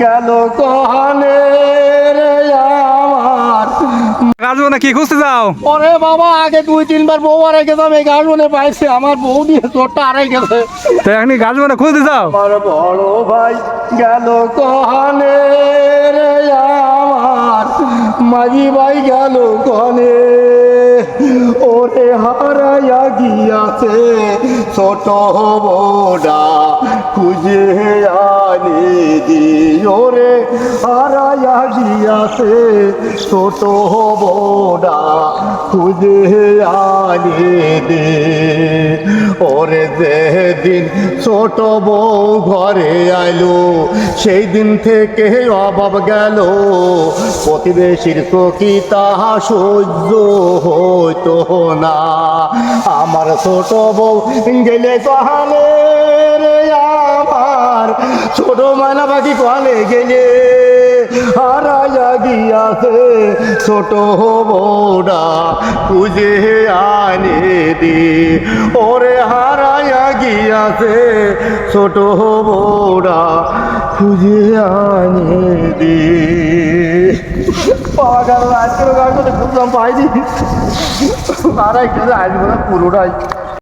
গেল কহানে না কি খুঁজতে যাও? ওরে বাবা আগে দুই তিনবার বউ আড়াই গেছিলাম এই গাছ মনে পাইছে আমার বউ দিয়ে চোরটা আড়াই গেছে। তো এখন গাছ মানে খুঁজতে যাও? আমার বড় ভাই গেল কহানে রে আমার। মাঝি ভাই গেল কনে ওরে হারাইয়া গিয়াছে ছোট বড়া খুঁজে ওরে হারাইয়া গিয়াছে ছোট বড়া খুঁজে আনি দে ওরে যেদিন ছোট বউ ঘরে আইলো সেই দিন থেকে অভাব গেল। প্রতিবেশীর চকি তাহা সহ্য হইতো না। আমার ছোট বউ গেলে কহালে রে আমার, ছোট মানা পাখি কলে গেলে হারাইয়া গিয়াছে, ছোট বউডা খুঁজে আনে দি। ওরে হারাইয়া গিয়াছে, ছোট বউডা খুঁজে আনে দি। পাওয়া গেল আজকের গাড়ি খুঁজলাম পাইনি তারাই গেলে আসব না পুরোটাই